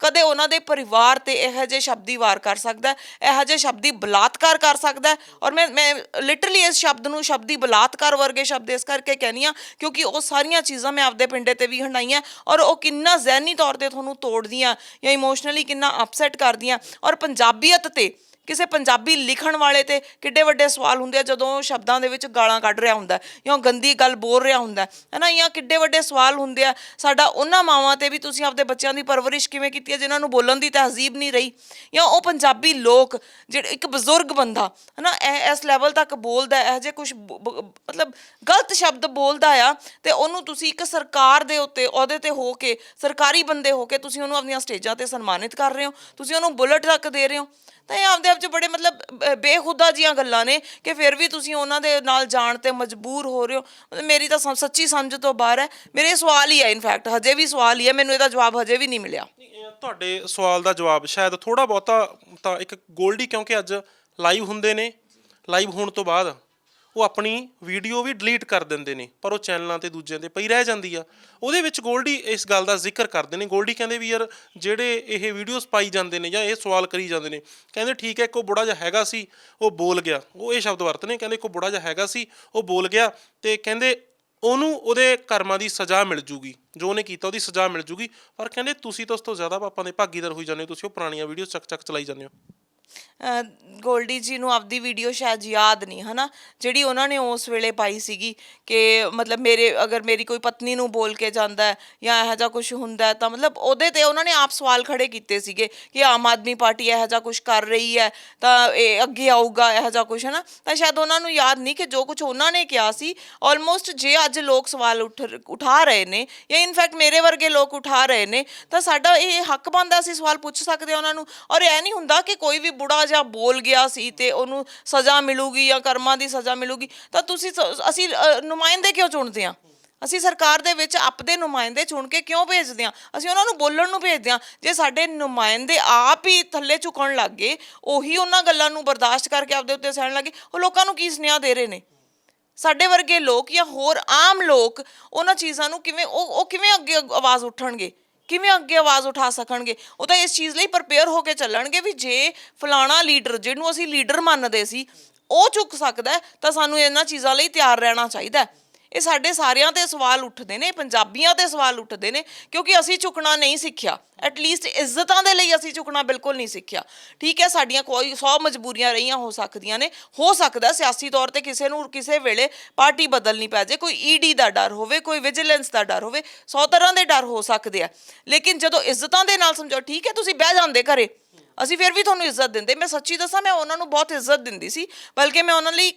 ਕਦੇ ਉਹਨਾਂ ਦੇ ਪਰਿਵਾਰ ਤੇ ਇਹੋ ਜਿਹੇ ਸ਼ਬਦੀ ਵਾਰ ਕਰ ਸਕਦਾ ਹੈ, ਇਹੋ ਜਿਹੇ ਸ਼ਬਦੀ ਬਲਾਤਕਾਰ ਕਰ ਸਕਦਾ ਹੈ। ਔਰ ਮੈਂ ਮੈਂ ਲਿਟਰਲੀ ਇਸ ਸ਼ਬਦ ਨੂੰ ਸ਼ਬਦੀ ਬਲਾਤਕਾਰ ਵਰਗੇ ਸ਼ਬਦ ਇਸ ਕਰਕੇ ਕਹਿੰਦੀ ਆ ਕਿਉਂਕਿ ਉਹ ਸਾਰੀਆਂ ਚੀਜ਼ਾਂ ਮੈਂ ਆਪਦੇ ਪਿੰਡੇ ਤੇ ਵੀ ਹੰਡਾਈਆਂ ਔਰ ਉਹ ਕਿੰਨਾ ਜ਼ਹਿਨੀ ਤੌਰ ਤੇ ਤੁਹਾਨੂੰ ਤੋੜਦੀਆਂ ਜਾਂ ਇਮੋਸ਼ਨਲੀ ਕਿੰਨਾ ਅਪਸੈਟ ਕਰਦੀਆਂ ਔਰ ਪੰਜਾਬੀਅਤ ਤੇ ਕਿਸੇ ਪੰਜਾਬੀ ਲਿਖਣ ਵਾਲੇ ਤੇ ਕਿੱਡੇ ਵੱਡੇ ਸਵਾਲ ਹੁੰਦੇ ਆ ਜਦੋਂ ਸ਼ਬਦਾਂ ਦੇ ਵਿੱਚ ਗਾਲਾਂ ਕੱਢ ਰਿਹਾ ਹੁੰਦਾ ਜਾਂ ਗੰਦੀ ਗੱਲ ਬੋਲ ਰਿਹਾ ਹੁੰਦਾ ਹੈ। ਨਾ ਜਾਂ ਕਿੱਡੇ ਵੱਡੇ ਸਵਾਲ ਹੁੰਦੇ ਆ। ਸਾਡਾ ਉਹਨਾਂ ਮਾਵਾਂ ਤੇ ਵੀ ਤੁਸੀਂ ਆਪਦੇ ਬੱਚਿਆਂ ਦੀ ਪਰਵਰਿਸ਼ ਕਿਵੇਂ ਕੀਤੀ ਹੈ ਜਿਨ੍ਹਾਂ ਨੂੰ ਬੋਲਣ ਦੀ ਤਹਿਜ਼ੀਬ ਨਹੀਂ ਰਹੀ? ਜਾਂ ਉਹ ਪੰਜਾਬੀ ਲੋਕ ਜਿਹੜੇ ਇੱਕ ਬਜ਼ੁਰਗ ਬੰਦਾ ਹੈਨਾ ਇਹ- ਇਸ ਲੈਵਲ ਤੱਕ ਬੋਲਦਾ ਹੈ, ਇਹੋ ਜਿਹੇ ਕੁਝ ਮਤਲਬ ਗਲਤ ਸ਼ਬਦ ਬੋਲਦਾ ਆ ਤੇ ਉਹਨੂੰ ਤੁਸੀਂ ਇੱਕ ਸਰਕਾਰ ਦੇ ਉੱਤੇ ਉਹਦੇ ਤੇ ਹੋ ਕੇ ਸਰਕਾਰੀ ਬੰਦੇ ਹੋ ਕੇ ਤੁਸੀਂ ਉਹਨੂੰ ਆਪਣੀਆਂ ਸਟੇਜਾਂ ਤੇ ਸਨਮਾਨਿਤ ਕਰ ਰਹੇ ਹੋ। ਤੁਸੀਂ ਉਹਨੂੰ ਬੁਲਟ ਤੱਕ ਦੇ ਰਹੇ ਹੋ। ਤਾਂ ਇਹ ਆਪਦੇ ਆਪ 'ਚ ਬੜੇ ਮਤਲਬ ਬੇਖੁਦਾ ਜੀਆਂ ਗੱਲਾਂ ਨੇ ਕਿ ਫਿਰ ਵੀ ਤੁਸੀਂ ਉਹਨਾਂ ਦੇ ਨਾਲ ਜਾਣ ਤੇ ਮਜਬੂਰ ਹੋ ਰਹੇ ਹੋ। ਮੇਰੀ ਤਾਂ ਸੱਚੀ ਸਮਝ ਤੋਂ ਬਾਹਰ ਹੈ। ਮੇਰੇ ਸਵਾਲ ਹੀ ਹੈ ਇਨਫੈਕਟ ਹਜੇ ਵੀ ਸਵਾਲ ਹੀ ਹੈ। ਮੈਨੂੰ ਇਹਦਾ ਜਵਾਬ ਹਜੇ ਵੀ ਨਹੀਂ ਮਿਲਿਆ। ਤੁਹਾਡੇ ਸਵਾਲ ਦਾ ਜਵਾਬ ਸ਼ਾਇਦ ਥੋੜਾ ਬਹੁਤਾ ਤਾਂ ਇੱਕ ਗੋਲਡੀ ਕਿਉਂਕਿ ਅੱਜ ਲਾਈਵ ਹੁੰਦੇ ਨੇ। ਲਾਈਵ ਹੋਣ ਤੋਂ ਬਾਅਦ। ਉਹ ਆਪਣੀ ਵੀਡੀਓ ਵੀ ਡਿਲੀਟ ਕਰ ਦਿੰਦੇ ਨੇ, ਪਰ ਉਹ ਚੈਨਲਾਂ ਤੇ ਦੂਜਿਆਂ ਤੇ ਪਈ ਰਹਿ ਜਾਂਦੀ ਆ। ਉਹਦੇ ਵਿੱਚ ਗੋਲਡੀ ਇਸ ਗੱਲ ਦਾ ਜ਼ਿਕਰ ਕਰਦੇ ਨੇ। ਗੋਲਡੀ ਕਹਿੰਦੇ ਵੀ ਯਾਰ ਜਿਹੜੇ ਇਹ ਵੀਡੀਓਜ਼ ਪਾਈ ਜਾਂਦੇ ਨੇ ਜਾਂ ਇਹ ਸਵਾਲ ਕਰੀ ਜਾਂਦੇ ਨੇ, ਕਹਿੰਦੇ ਠੀਕ ਹੈ ਇੱਕ ਉਹ ਬੁੜਾ ਜਿਹਾ ਹੈਗਾ ਸੀ, ਉਹ ਬੋਲ ਗਿਆ। ਉਹ ਇਹ ਸ਼ਬਦ ਵਰਤਨੇ ਕਹਿੰਦੇ ਇੱਕ ਉਹ ਬੁੜਾ ਜਿਹਾ ਹੈਗਾ ਸੀ, ਉਹ ਬੋਲ ਗਿਆ ਤੇ ਕਹਿੰਦੇ ਉਹਨੂੰ ਉਹਦੇ ਕਰਮਾਂ ਦੀ ਸਜ਼ਾ ਮਿਲ ਜੂਗੀ। ਜੋ ਉਹਨੇ ਕੀਤਾ ਉਹਦੀ ਸਜ਼ਾ ਮਿਲ ਜੂਗੀ। ਪਰ ਕਹਿੰਦੇ ਤੁਸੀਂ ਤਾਂ ਉਸ ਤੋਂ ਜ਼ਿਆਦਾ ਪਾਪਾਂ ਦੇ ਭਾਗੀਦਾਰ ਹੋਈ ਜਾਂਦੇ ਹੋ, ਤੁਸੀਂ ਉਹ ਪੁਰਾਣੀਆਂ ਵੀਡੀਓ ਚੱਕ ਚੱਕ ਚਲਾਈ ਜਾਂਦੇ ਹੋ। ਗੋਲਡੀ ਜੀ ਨੂੰ ਆਪਦੀ ਵੀਡੀਓ ਸ਼ਾਇਦ ਯਾਦ ਨਹੀਂ, ਹਨਾ? ਜਿਹੜੀ ਉਹਨਾਂ ਨੇ ਉਸ ਵੇਲੇ ਪਾਈ ਸੀਗੀ ਕਿ ਮਤਲਬ ਮੇਰੇ, ਅਗਰ ਮੇਰੀ ਕੋਈ ਪਤਨੀ ਨੂੰ ਬੋਲ ਕੇ ਜਾਂਦਾ ਹੈ ਜਾਂ ਇਹੋ ਜਿਹਾ ਕੁਝ ਹੁੰਦਾ ਹੈ, ਤਾਂ ਮਤਲਬ ਉਹਦੇ ਤੇ ਉਹਨਾਂ ਨੇ ਆਪ ਸਵਾਲ ਖੜੇ ਕੀਤੇ ਸੀਗੇ ਕਿ ਆਮ ਆਦਮੀ ਪਾਰਟੀ ਇਹੋ ਜਿਹਾ ਕੁਝ ਕਰ ਰਹੀ ਹੈ, ਤਾਂ ਇਹ ਅੱਗੇ ਆਊਗਾ ਇਹੋ ਜਿਹਾ ਕੁਝ ਹਨਾ? ਤਾਂ ਸ਼ਾਇਦ ਉਹਨਾਂ ਨੂੰ ਯਾਦ ਨਹੀਂ ਕਿ ਜੋ ਕੁਝ ਉਹਨਾਂ ਨੇ ਕਿਹਾ ਸੀ ਆਲਮੋਸਟ ਜੇ ਅੱਜ ਲੋਕ ਸਵਾਲ ਉੱਠ, ਉਠਾ ਰਹੇ ਨੇ ਜਾਂ ਇਨਫੈਕਟ ਮੇਰੇ ਵਰਗੇ ਲੋਕ ਉਠਾ ਰਹੇ ਨੇ, ਤਾਂ ਸਾਡਾ ਇਹ ਹੱਕ ਬਣਦਾ ਅਸੀਂ ਸਵਾਲ ਪੁੱਛ ਸਕਦੇ ਹਾਂ ਉਹਨਾਂ ਨੂੰ। ਔਰ ਇਹ ਨਹੀਂ ਹੁੰਦਾ ਕਿ ਕੋਈ ਵੀ ਬੁੜਾ ਜਿਹਾ ਬੋਲ ਗਿਆ ਸੀ ਤੇ ਉਹਨੂੰ ਸਜ਼ਾ ਮਿਲੂਗੀ ਜਾਂ ਕਰਮਾਂ ਦੀ ਸਜ਼ਾ ਮਿਲੂਗੀ ਤਾਂ ਤੁਸੀਂ ਸ- ਅਸੀਂ ਅ, ਨੁਮਾਇੰਦੇ ਕਿਉਂ ਚੁਣਦੇ ਹਾਂ? ਅਸੀਂ ਸਰਕਾਰ ਦੇ ਵਿੱਚ ਆਪਦੇ ਨੁਮਾਇੰਦੇ ਚੁਣ ਕੇ ਕਿਉਂ ਭੇਜਦੇ ਹਾਂ? ਅਸੀਂ ਉਹਨਾਂ ਨੂੰ ਬੋਲਣ ਨੂੰ ਭੇਜਦੇ ਹਾਂ। ਜੇ ਸਾਡੇ ਨੁਮਾਇੰਦੇ ਆਪ ਹੀ ਥੱਲੇ ਝੁਕਣ ਲੱਗ ਗਏ ਉਹੀ ਉਹਨਾਂ ਗੱਲਾਂ ਨੂੰ ਬਰਦਾਸ਼ਤ ਕਰਕੇ ਆਪਦੇ ਉੱਤੇ ਸਹਿਣ ਲੱਗੇ ਉਹ ਲੋਕਾਂ ਨੂੰ ਕੀ ਸੁਨੇਹਾ ਦੇ ਰਹੇ ਨੇ? ਸਾਡੇ ਵਰਗੇ ਲੋਕ ਜਾਂ ਹੋਰ ਆਮ ਲੋਕ ਉਹਨਾਂ ਚੀਜ਼ਾਂ ਨੂੰ ਕਿਵੇਂ ਉਹ ਉਹ ਕਿਵੇਂ ਅੱਗੇ ਆਵਾਜ਼ ਉਠਣਗੇ? ਕਿਵੇਂ ਅੱਗੇ ਆਵਾਜ਼ ਉਠਾ ਸਕਣਗੇ ਉਹ ਤਾਂ ਇਸ ਚੀਜ਼ ਲਈ ਪ੍ਰਪੇਅਰ ਹੋ ਕੇ ਚੱਲਣਗੇ ਵੀ ਜੇ ਫਲਾਣਾ ਲੀਡਰ ਜਿਹਨੂੰ ਅਸੀਂ ਲੀਡਰ ਮੰਨਦੇ ਸੀ ਉਹ ਚੁੱਕ ਸਕਦਾ ਹੈ, ਤਾਂ ਸਾਨੂੰ ਇਹਨਾਂ ਚੀਜ਼ਾਂ ਲਈ ਤਿਆਰ ਰਹਿਣਾ ਚਾਹੀਦਾ ਹੈ। ਇਹ ਸਾਡੇ ਸਾਰਿਆਂ ਤੇ ਸਵਾਲ ਉੱਠਦੇ ਨੇ, ਪੰਜਾਬੀਆਂ ਤੇ ਸਵਾਲ ਉੱਠਦੇ ਨੇ, ਕਿਉਂਕਿ ਅਸੀਂ ਝੁਕਣਾ ਨਹੀਂ ਸਿੱਖਿਆ। ਐਟਲੀਸਟ ਇੱਜ਼ਤਾਂ ਦੇ ਲਈ ਅਸੀਂ ਝੁਕਣਾ ਬਿਲਕੁਲ ਨਹੀਂ ਸਿੱਖਿਆ। ਠੀਕ ਹੈ, ਸਾਡੀਆਂ ਕੋਈ 100 ਮਜਬੂਰੀਆਂ ਰਹੀਆਂ ਹੋ ਸਕਦੀਆਂ ਨੇ। ਹੋ ਸਕਦਾ ਸਿਆਸੀ ਤੌਰ ਤੇ ਕਿਸੇ ਨੂੰ ਕਿਸੇ ਵੇਲੇ ਪਾਰਟੀ ਬਦਲਣੀ ਪੈ ਜਾਏ, ਕੋਈ ਈਡੀ ਦਾ ਡਰ ਹੋਵੇ, ਕੋਈ ਵਿਜੀਲੈਂਸ ਦਾ ਡਰ ਹੋਵੇ 100 ਤਰ੍ਹਾਂ ਦੇ ਡਰ ਹੋ ਸਕਦੇ ਆ। ਲੇਕਿਨ ਜਦੋਂ ਇੱਜ਼ਤਾਂ ਦੇ ਨਾਲ ਸਮਝਾਓ ਠੀਕ ਹੈ, ਤੁਸੀਂ ਬਹਿ ਜਾਂਦੇ ਘਰੇ, ਅਸੀਂ ਫਿਰ ਵੀ ਤੁਹਾਨੂੰ ਇੱਜ਼ਤ ਦਿੰਦੇ। ਮੈਂ ਸੱਚੀ ਦੱਸਾਂ, ਮੈਂ ਉਹਨਾਂ ਨੂੰ ਬਹੁਤ ਇੱਜ਼ਤ ਦਿੰਦੀ ਸੀ, ਬਲਕਿ ਮੈਂ ਉਹਨਾਂ ਲਈ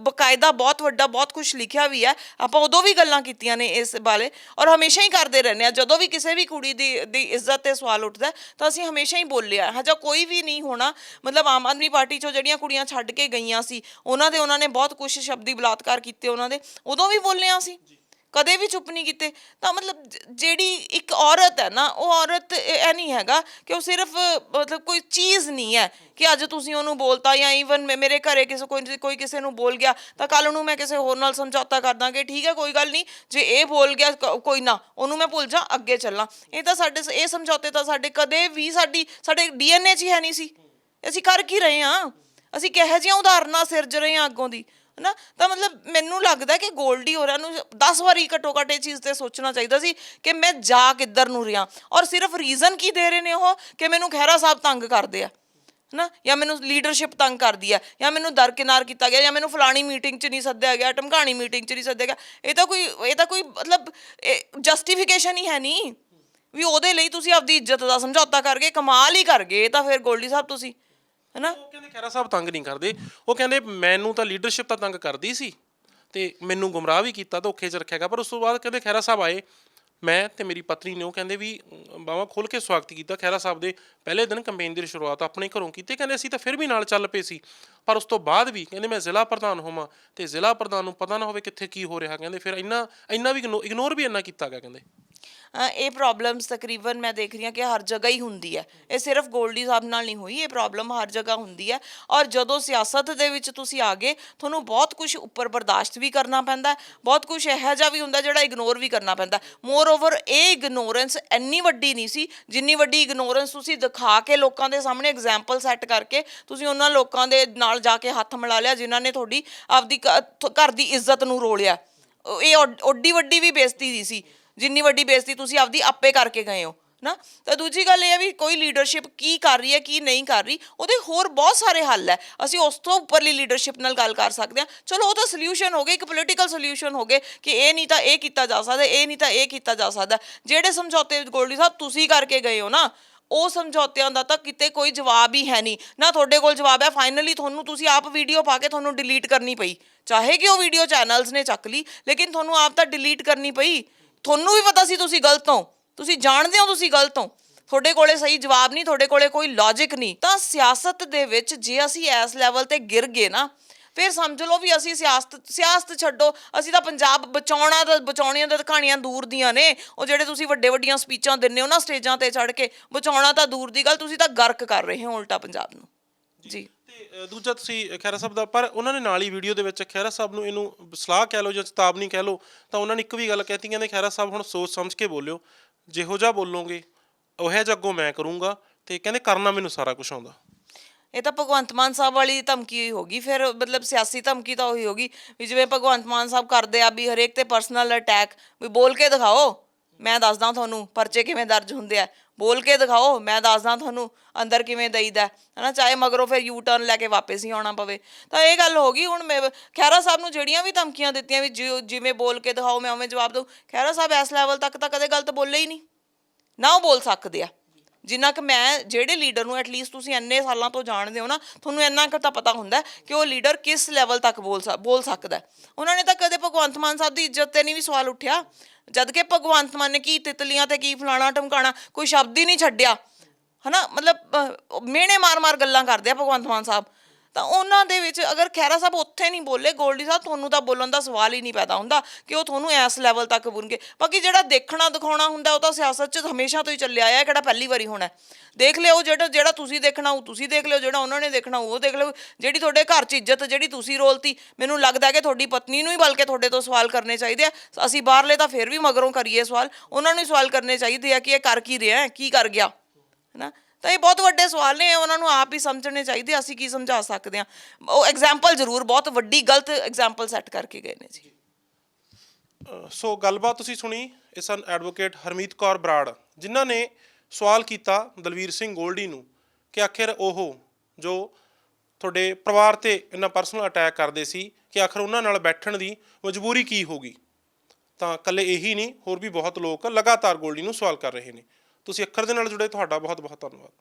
ਬਕਾਇਦਾ ਬਹੁਤ ਵੱਡਾ, ਬਹੁਤ ਕੁਝ ਲਿਖਿਆ ਵੀ ਹੈ। ਆਪਾਂ ਉਦੋਂ ਵੀ ਗੱਲਾਂ ਕੀਤੀਆਂ ਨੇ ਇਸ ਬਾਰੇ ਔਰ ਹਮੇਸ਼ਾ ਹੀ ਕਰਦੇ ਰਹਿੰਦੇ ਆ ਜਦੋਂ ਵੀ ਕਿਸੇ ਵੀ ਕੁੜੀ ਦੀ ਦੀ ਇੱਜ਼ਤ ਤੇ ਸਵਾਲ ਉੱਠਦਾ ਤਾਂ ਅਸੀਂ ਹਮੇਸ਼ਾ ਹੀ ਬੋਲਿਆ ਹਜਾ ਕੋਈ ਵੀ ਨਹੀਂ ਹੋਣਾ, ਮਤਲਬ ਆਮ ਆਦਮੀ ਪਾਰਟੀ ਚੋਂ ਜਿਹੜੀਆਂ ਕੁੜੀਆਂ ਛੱਡ ਕੇ ਗਈਆਂ ਸੀ, ਉਹਨਾਂ ਦੇ ਉਹਨਾਂ ਨੇ ਬਹੁਤ ਕੁਝ ਸ਼ਬਦੀ ਬਲਾਤਕਾਰ ਕੀਤੇ ਉਹਨਾਂ ਦੇ, ਉਦੋਂ ਵੀ ਬੋਲਿਆ ਸੀ। ਕਦੇ ਵੀ ਚੁੱਪ ਨਹੀਂ ਕੀਤੇ, ਤਾਂ ਮਤਲਬ ਜਿਹੜੀ ਇੱਕ ਔਰਤ ਹੈ ਨਾ, ਉਹ ਔਰਤ ਇਹ ਇਹ ਨਹੀਂ ਹੈਗਾ ਕਿ ਉਹ ਸਿਰਫ, ਮਤਲਬ ਕੋਈ ਚੀਜ਼ ਨਹੀਂ ਹੈ ਕਿ ਅੱਜ ਤੁਸੀਂ ਉਹਨੂੰ ਬੋਲਤਾ ਜਾਂ ਈਵਨ ਮੇਰੇ ਘਰੇ ਕਿਸੇ, ਕੋਈ ਕੋਈ ਕਿਸੇ ਨੂੰ ਬੋਲ ਗਿਆ, ਤਾਂ ਕੱਲ ਨੂੰ ਮੈਂ ਕਿਸੇ ਹੋਰ ਨਾਲ ਸਮਝੌਤਾ ਕਰ ਦਾਂਗੇ, ਠੀਕ ਹੈ, ਕੋਈ ਗੱਲ ਨਹੀਂ, ਜੇ ਇਹ ਬੋਲ ਗਿਆ ਕੋਈ ਨਾ, ਉਹਨੂੰ ਮੈਂ ਭੁੱਲ ਜਾ, ਅੱਗੇ ਚੱਲਾਂ। ਇਹ ਤਾਂ ਸਾਡੇ ਇਹ ਸਮਝੌਤੇ ਤਾਂ ਸਾਡੇ ਕਦੇ ਵੀ ਸਾਡੀ, ਸਾਡੇ ਡੀਐਨਏ 'ਚ ਹੀ ਹੈ ਨਹੀਂ ਸੀ। ਅਸੀਂ ਕਰ ਕੀ ਰਹੇ ਹਾਂ? ਅਸੀਂ ਕਿਹੋ ਜਿਹੀਆਂ ਉਦਾਹਰਨਾਂ ਸਿਰਜ ਰਹੇ ਹਾਂ ਅੱਗੋਂ ਦੀ? ਹਨਾ? ਤਾਂ ਮਤਲਬ ਮੈਨੂੰ ਲੱਗਦਾ ਕਿ ਗੋਲਡੀ ਹੋਰਾਂ ਨੂੰ 10 ਵਾਰੀ ਘੱਟੋ ਘੱਟ ਇਹ ਚੀਜ਼ ਤੇ ਸੋਚਣਾ ਚਾਹੀਦਾ ਸੀ ਕਿ ਮੈਂ ਜਾ ਕਿੱਧਰ ਨੂੰ ਰਿਹਾ। ਔਰ ਸਿਰਫ ਰੀਜ਼ਨ ਕੀ ਦੇ ਰਹੇ ਨੇ ਉਹ? ਕਿ ਮੈਨੂੰ ਖਹਿਰਾ ਸਾਹਿਬ ਤੰਗ ਕਰਦੇ ਆ ਨਾ ਜਾਂ ਮੈਨੂੰ ਲੀਡਰਸ਼ਿਪ ਤੰਗ ਕਰਦੀ ਆ, ਜਾਂ ਮੈਨੂੰ ਦਰਕਿਨਾਰ ਕੀਤਾ ਗਿਆ, ਜਾਂ ਮੈਨੂੰ ਫਲਾਣੀ ਮੀਟਿੰਗ 'ਚ ਨਹੀਂ ਸੱਦਿਆ ਗਿਆ ਟਮਕਾਣੀ ਮੀਟਿੰਗ 'ਚ ਨਹੀਂ ਸੱਦਿਆ ਗਿਆ। ਇਹ ਤਾਂ ਕੋਈ, ਇਹ ਤਾਂ ਕੋਈ ਮਤਲਬ ਜਸਟੀਫਿਕੇਸ਼ਨ ਹੀ ਹੈ ਨਹੀਂ। ਵੀ ਉਹਦੇ ਲਈ ਤੁਸੀਂ ਆਪਦੀ ਇੱਜ਼ਤ ਦਾ ਸਮਝੌਤਾ ਕਰਕੇ ਕਮਾਲ ਹੀ ਕਰ ਗਏ, ਇਹ ਤਾਂ ਫਿਰ ਗੋਲਡੀ ਸਾਹਿਬ ਤੁਸੀਂ। ਹਨਾ? ਉਹ ਕਹਿੰਦੇ ਖੈਰਾ ਸਾਹਿਬ ਤੰਗ ਨਹੀਂ ਕਰਦੇ। ਉਹ ਕਹਿੰਦੇ ਮੈਨੂੰ ਤਾਂ ਲੀਡਰਸ਼ਿਪ ਤਾਂ ਤੰਗ ਕਰਦੀ ਸੀ ਤੇ ਮੈਨੂੰ ਗੁੰਮਰਾਹ ਵੀ ਕੀਤਾ, ਧੋਖੇ 'ਚ ਰੱਖਿਆ ਗਿਆ ਪਰ ਉਸ ਤੋਂ ਬਾਅਦ ਕਹਿੰਦੇ ਖੈਰਾ ਸਾਹਿਬ ਆਏ। ਮੈਂ ਤੇ ਮੇਰੀ ਪਤਨੀ ਨੇ ਉਹ ਕਹਿੰਦੇ ਵੀ ਬਾਵਾ ਖੋਲ ਕੇ ਸਵਾਗਤ ਕੀਤਾ ਖੈਰਾ ਸਾਹਿਬ ਦੇ। ਪਹਿਲੇ ਦਿਨ ਕੰਪੇਨ ਦੀ ਸ਼ੁਰੂਆਤ ਆਪਣੇ ਘਰੋਂ ਕੀਤੀ। ਕਹਿੰਦੇ ਅਸੀਂ ਤਾਂ ਫਿਰ ਵੀ ਨਾਲ ਚੱਲ ਪਏ ਸੀ। ਪਰ ਉਸ ਤੋਂ ਬਾਅਦ ਵੀ ਕਹਿੰਦੇ ਮੈਂ ਜ਼ਿਲ੍ਹਾ ਪ੍ਰਧਾਨ ਹੋਵਾਂ ਤੇ ਜ਼ਿਲ੍ਹਾ ਪ੍ਰਧਾਨ ਨੂੰ ਪਤਾ ਨਾ ਹੋਵੇ ਕਿੱਥੇ ਕੀ ਹੋ ਰਿਹਾ, ਕਹਿੰਦੇ ਫਿਰ ਇੰਨਾ ਇੰਨਾ ਵੀ ਇਗਨੋਰ ਵੀ ਇੰਨਾ ਕੀਤਾ ਗਿਆ ਕਹਿੰਦੇ। ਇਹ ਪ੍ਰੋਬਲਮਸ ਤਕਰੀਬਨ ਮੈਂ ਦੇਖ ਰਹੀ ਹਾਂ ਕਿ ਹਰ ਜਗ੍ਹਾ ਹੀ ਹੁੰਦੀ ਹੈ। ਇਹ ਸਿਰਫ ਗੋਲਡੀ ਸਾਹਿਬ ਨਾਲ ਨਹੀਂ ਹੋਈ, ਇਹ ਪ੍ਰੋਬਲਮ ਹਰ ਜਗ੍ਹਾ ਹੁੰਦੀ ਹੈ। ਔਰ ਜਦੋਂ ਸਿਆਸਤ ਦੇ ਵਿੱਚ ਤੁਸੀਂ ਆ ਤੁਹਾਨੂੰ ਬਹੁਤ ਕੁਝ ਉੱਪਰ ਬਰਦਾਸ਼ਤ ਵੀ ਕਰਨਾ ਪੈਂਦਾ ਬਹੁਤ ਕੁਝ ਇਹੋ ਜਿਹਾ ਵੀ ਹੁੰਦਾ ਜਿਹੜਾ ਇਗਨੋਰ ਵੀ ਕਰਨਾ ਪੈਂਦਾ ਮੋਰ ਓਵਰ ਇਹ ਇਗਨੋਰੈਂਸ ਇੰਨੀ ਵੱਡੀ ਨਹੀਂ ਸੀ, ਜਿੰਨੀ ਵੱਡੀ ਇਗਨੋਰੈਂਸ ਤੁਸੀਂ ਦਿਖਾ ਕੇ ਲੋਕਾਂ ਦੇ ਸਾਹਮਣੇ ਐਗਜ਼ਾਮਪਲ ਸੈੱਟ ਕਰਕੇ ਤੁਸੀਂ ਉਹਨਾਂ ਲੋਕਾਂ ਦੇ ਨਾਲ ਜਾ ਕੇ ਹੱਥ ਮਿਲਾ ਲਿਆ, ਜਿਨ੍ਹਾਂ ਨੇ ਤੁਹਾਡੀ ਆਪਦੀ ਘ- ਘਰ ਦੀ ਇੱਜ਼ਤ ਨੂੰ ਰੋਲਿਆ। ਉਹ- ਇਹ ਓਡ- ਓਡੀ ਵੱਡੀ ਵੀ ਬੇਇੱਜ਼ਤੀ ਦੀ ਸੀ। ਜਿੰਨੀ ਵੱਡੀ ਬੇਇੱਜ਼ਤੀ ਤੁਸੀਂ ਆਪਦੀ ਆਪੇ ਕਰਕੇ ਗਏ ਹੋ, ਨਾ? ਤਾਂ ਦੂਜੀ ਗੱਲ ਇਹ ਹੈ ਵੀ ਕੋਈ ਲੀਡਰਸ਼ਿਪ ਕੀ ਕਰ ਰਹੀ ਹੈ, ਕੀ ਨਹੀਂ ਕਰ ਰਹੀ, ਉਹਦੇ ਹੋਰ ਬਹੁਤ ਸਾਰੇ ਹੱਲ ਹੈ। ਅਸੀਂ ਉਸ ਤੋਂ ਉੱਪਰਲੀ ਲੀਡਰਸ਼ਿਪ ਨਾਲ ਗੱਲ ਕਰ ਸਕਦੇ ਹਾਂ। ਚਲੋ, ਉਹ ਤਾਂ ਸੋਲੂਸ਼ਨ ਹੋ ਗਏ, ਇੱਕ ਪੋਲੀਟੀਕਲ ਸੋਲੂਸ਼ਨ ਹੋ ਗਏ ਕਿ ਇਹ ਨਹੀਂ ਤਾਂ ਇਹ ਕੀਤਾ ਜਾ ਸਕਦਾ, ਇਹ ਨਹੀਂ ਤਾਂ ਇਹ ਕੀਤਾ ਜਾ ਸਕਦਾ। ਜਿਹੜੇ ਸਮਝੌਤੇ ਗੋਲਡੀ ਸਾਹਿਬ ਤੁਸੀਂ ਕਰਕੇ ਗਏ ਹੋ ਨਾ ਉਹ ਸਮਝੌਤਿਆਂ ਦਾ ਤਾਂ ਕਿਤੇ ਕੋਈ ਜਵਾਬ ਹੀ ਹੈ ਨਹੀਂ। ਨਾ ਤੁਹਾਡੇ ਕੋਲ ਜਵਾਬ ਹੈ। ਫਾਈਨਲੀ ਤੁਹਾਨੂੰ ਤੁਸੀਂ ਆਪ ਵੀਡੀਓ ਪਾ ਕੇ ਤੁਹਾਨੂੰ ਡਿਲੀਟ ਕਰਨੀ ਪਈ। ਚਾਹੇ ਕਿ ਉਹ ਵੀਡੀਓ ਚੈਨਲਸ ਨੇ ਚੱਕ ਲਈ, ਲੇਕਿਨ ਤੁਹਾਨੂੰ ਆਪ ਤਾਂ ਡਿਲੀਟ ਕਰਨੀ ਪਈ। ਤੁਹਾਨੂੰ ਵੀ ਪਤਾ ਸੀ ਤੁਸੀਂ ਗਲਤ ਹੋ। ਤੁਸੀਂ ਜਾਣਦੇ ਹੋ ਤੁਸੀਂ ਗਲਤ ਹੋ। ਤੁਹਾਡੇ ਕੋਲੇ ਸਹੀ ਜਵਾਬ ਨਹੀਂ, ਤੁਹਾਡੇ ਕੋਲੇ ਕੋਈ ਲੌਜੀਕ ਨਹੀਂ। ਤਾਂ ਸਿਆਸਤ ਦੇ ਵਿੱਚ ਜੇ ਅਸੀਂ ਇਸ ਲੈਵਲ ਤੇ ਗਿਰ ਗਏ ਨਾ ਫਿਰ ਸਮਝ ਲਓ ਵੀ ਅਸੀਂ ਸਿਆਸਤ ਸਿਆਸਤ ਛੱਡੋ ਅਸੀਂ ਤਾਂ ਪੰਜਾਬ ਬਚਾਉਣਾ ਤਾਂ ਬਚਾਉਣੀਆਂ ਤਾਂ ਕਹਾਣੀਆਂ ਦੂਰ ਦੀਆਂ ਨੇ। ਉਹ ਜਿਹੜੇ ਤੁਸੀਂ ਵੱਡੇ ਵੱਡੀਆਂ ਸਪੀਚਾਂ ਦਿੰਦੇ ਹੋ ਨਾ ਸਟੇਜਾਂ ਤੇ ਚੜ੍ਹ ਕੇ ਬਚਾਉਣਾ ਤਾਂ ਦੂਰ ਦੀ ਗੱਲ ਤੁਸੀਂ ਤਾਂ ਗਰਕ ਕਰ ਰਹੇ ਹੋ ਉਲਟਾ ਪੰਜਾਬ ਨੂੰ। ਜੀ। ਤੇ ਦੂਜਾ ਤੁਸੀਂ ਖੈਰਾ ਸਾਹਿਬ ਦਾ ਪਰ ਉਹਨਾਂ ਨੇ ਨਾਲ ਹੀ ਵੀਡੀਓ ਦੇ ਵਿੱਚ ਖੈਰਾ ਸਾਹਿਬ ਨੂੰ ਇਹਨੂੰ ਸਲਾਹ ਕਹਿ ਲਓ ਜਾਂ ਚੇਤਾਵਨੀ ਕਹਿ ਲਓ ਤਾਂ ਉਹਨਾਂ ਨੇ ਇੱਕ ਵੀ ਗੱਲ ਕਹਿਤੀ ਕਹਿੰਦੇ ਖੈਰਾ ਸਾਹਿਬ ਹੁਣ ਸੋਚ ਸਮਝ ਕੇ ਬੋਲਿਓ ਜਿਹੋ ਜਿਹਾ ਬੋਲੋਗੇ ਉਹ ਜਿਹਾ ਅੱਗੋਂ ਮੈਂ ਕਰੂੰਗਾ ਤੇ ਕਹਿੰਦੇ ਕਰਨਾ ਮੈਨੂੰ ਸਾਰਾ ਕੁਝ ਆਉਂਦਾ। ਇਹ ਤਾਂ ਭਗਵੰਤ ਮਾਨ ਸਾਹਿਬ ਵਾਲੀ ਧਮਕੀ ਹੀ ਹੋਗੀ ਫਿਰ ਮਤਲਬ ਸਿਆਸੀ ਧਮਕੀ ਤਾਂ ਉਹੀ ਹੋਗੀ ਵੀ ਜਿਵੇਂ ਭਗਵੰਤ ਮਾਨ ਸਾਹਿਬ ਕਰਦੇ ਆ ਵੀ ਹਰੇਕ ਤੇ ਪਰਸਨਲ ਅਟੈਕ ਵੀ ਬੋਲ ਕੇ ਦਿਖਾਓ। ਮੈਂ ਦੱਸਦਾ ਤੁਹਾਨੂੰ ਪਰਚੇ ਕਿਵੇਂ ਦਰਜ ਹੁੰਦੇ ਆ। ਬੋਲ ਕੇ ਦਿਖਾਓ, ਮੈਂ ਦੱਸਦਾ ਤੁਹਾਨੂੰ ਅੰਦਰ ਕਿਵੇਂ ਦਈਦਾ ਹੈ। ਹਨਾ, ਚਾਹੇ ਮਗਰੋਂ ਫਿਰ ਯੂ ਟਰਨ ਲੈ ਕੇ ਵਾਪਸ ਹੀ ਆਉਣਾ ਪਵੇ। ਤਾਂ ਇਹ ਗੱਲ ਹੋ ਗਈ, ਹੁਣ ਮੈਂ ਖੈਰਾ ਸਾਹਿਬ ਨੂੰ ਜਿਹੜੀਆਂ ਵੀ ਧਮਕੀਆਂ ਦਿੱਤੀਆਂ ਵੀ ਜਿਉ- ਜਿਵੇਂ ਬੋਲ ਕੇ ਦਿਖਾਓ, ਮੈਂ ਉਵੇਂ ਜਵਾਬ ਦਊ। ਖੈਰਾ ਸਾਹਿਬ ਇਸ ਲੈਵਲ ਤੱਕ ਤਾਂ ਕਦੇ ਗਲਤ ਬੋਲੇ ਹੀ ਨਹੀਂ। ਨਾ ਉਹ ਬੋਲ ਸਕਦੇ ਆ। ਜਿੰਨਾ ਕਿ ਮੈਂ ਜਿਹੜੇ ਲੀਡਰ ਨੂੰ ਐਟਲੀਸਟ ਤੁਸੀਂ ਇੰਨੇ ਸਾਲਾਂ ਤੋਂ ਜਾਣਦੇ ਹੋ ਨਾ, ਤੁਹਾਨੂੰ ਇੰਨਾ ਕੁ ਤਾਂ ਪਤਾ ਹੁੰਦਾ ਕਿ ਉਹ ਲੀਡਰ ਕਿਸ ਲੈਵਲ ਤੱਕ ਬੋਲ ਸਕ- ਬੋਲ ਸਕਦਾ ਉਹਨਾਂ ਨੇ ਤਾਂ ਕਦੇ ਭਗਵੰਤ ਮਾਨ ਸਾਹਿਬ ਦੀ ਇੱਜ਼ਤ ਤੇ ਨਹੀਂ ਵੀ ਸਵਾਲ ਉੱਠਿਆ। ਜਦ ਕਿ ਭਗਵੰਤ ਮਾਨ ਨੇ ਕੀ ਤਿਤਲੀਆਂ ਤੇ ਕੀ ਫਲਾਣਾ ਟਮਕਾਣਾ ਕੋਈ ਸ਼ਬਦ ਹੀ ਨਹੀਂ ਛੱਡਿਆ। ਹਨਾ? ਮਤਲਬ ਮਿਹਣੇ ਮਾਰ-ਮਾਰ ਗੱਲਾਂ ਕਰਦੇ ਆ ਭਗਵੰਤ ਮਾਨ ਸਾਹਿਬ। ਤਾਂ ਉਹਨਾਂ ਦੇ ਵਿੱਚ ਅਗਰ ਖੈਰਾ ਸਾਹਿਬ ਉੱਥੇ ਨਹੀਂ ਬੋਲੇ, ਗੋਲਡੀ ਸਾਹਿਬ ਤੁਹਾਨੂੰ ਤਾਂ ਬੋਲਣ ਦਾ ਸਵਾਲ ਹੀ ਨਹੀਂ ਪੈਦਾ ਹੁੰਦਾ ਕਿ ਉਹ ਤੁਹਾਨੂੰ ਇਸ ਲੈਵਲ ਤੱਕ ਬੁਣਗੇ ਬਾਕੀ ਜਿਹੜਾ ਦੇਖਣਾ ਦਿਖਾਉਣਾ ਹੁੰਦਾ, ਉਹ ਤਾਂ ਸਿਆਸਤ 'ਚ ਹਮੇਸ਼ਾ ਤੋਂ ਹੀ ਚੱਲਿਆ ਆਇਆ, ਕਿਹੜਾ ਪਹਿਲੀ ਵਾਰੀ ਹੋਣਾ। ਦੇਖ ਲਿਓ ਜਿਹੜਾ ਜਿਹੜਾ ਤੁਸੀਂ ਦੇਖਣਾ ਉਹ ਤੁਸੀਂ ਦੇਖ ਲਿਓ, ਜਿਹੜਾ ਉਹਨਾਂ ਨੇ ਦੇਖਣਾ ਉਹ ਦੇਖ ਲਿਓ। ਜਿਹੜੀ ਤੁਹਾਡੇ ਘਰ 'ਚ ਇੱਜ਼ਤ, ਜਿਹੜੀ ਤੁਸੀਂ ਰੋਲਤੀ, ਮੈਨੂੰ ਲੱਗਦਾ ਕਿ ਤੁਹਾਡੀ ਪਤਨੀ ਨੂੰ ਹੀ ਬਲਕਿ ਤੁਹਾਡੇ ਤੋਂ ਸਵਾਲ ਕਰਨੇ ਚਾਹੀਦੇ ਆ। ਅਸੀਂ ਬਾਹਰਲੇ ਤਾਂ ਫਿਰ ਵੀ ਮਗਰੋਂ ਕਰੀਏ ਸਵਾਲ, ਉਹਨਾਂ ਨੂੰ ਹੀ ਸਵਾਲ ਕਰਨੇ ਚਾਹੀਦੇ ਆ ਕਿ ਇਹ ਕਰ ਕੀ ਰਿਹਾ, ਕੀ ਕਰ ਗਿਆ, ਹੈਨਾ? ਤਾਂ ਇਹ ਬਹੁਤ ਵੱਡੇ ਸਵਾਲ ਨੇ ਉਹਨਾਂ ਨੂੰ ਆਪ ਹੀ ਸਮਝਣੇ ਚਾਹੀਦੇ, ਅਸੀਂ ਕੀ ਸਮਝਾ ਸਕਦੇ ਆ ਉਹ ਐਗਜ਼ਾਮਪਲ ਜ਼ਰੂਰ, ਬਹੁਤ ਵੱਡੀ ਗਲਤ ਐਗਜ਼ਾਮਪਲ ਸੈੱਟ ਕਰਕੇ ਗਏ ਨੇ ਜੀ। ਸੋ ਗੱਲਬਾਤ ਤੁਸੀਂ ਸੁਣੀ, ਇਹ ਸਨ ਐਡਵੋਕੇਟ ਹਰਮੀਤ ਕੌਰ ਬਰਾੜ, ਜਿਨ੍ਹਾਂ ਨੇ ਸਵਾਲ ਕੀਤਾ ਦਲਵੀਰ ਸਿੰਘ ਗੋਲਡੀ ਨੂੰ ਕਿ ਆਖਿਰ ਉਹ ਜੋ ਤੁਹਾਡੇ ਪਰਿਵਾਰ ਤੇ ਇੰਨਾ ਪਰਸਨਲ ਅਟੈਕ ਕਰਦੇ ਸੀ, ਕਿ ਆਖਿਰ ਉਹਨਾਂ ਨਾਲ ਬੈਠਣ ਦੀ ਮਜਬੂਰੀ ਕੀ ਹੋਗੀ ਤਾਂ ਇਕੱਲੇ ਇਹੀ ਨਹੀਂ, ਹੋਰ ਵੀ ਬਹੁਤ ਲੋਕ ਲਗਾਤਾਰ ਗੋਲਡੀ ਨੂੰ ਸਵਾਲ ਕਰ ਰਹੇ ਨੇ। ਤੁਸੀਂ ਅੱਖਰ ਦੇ ਨਾਲ ਜੁੜੇ ਤੁਹਾਡਾ ਬਹੁਤ ਬਹੁਤ ਧੰਨਵਾਦ।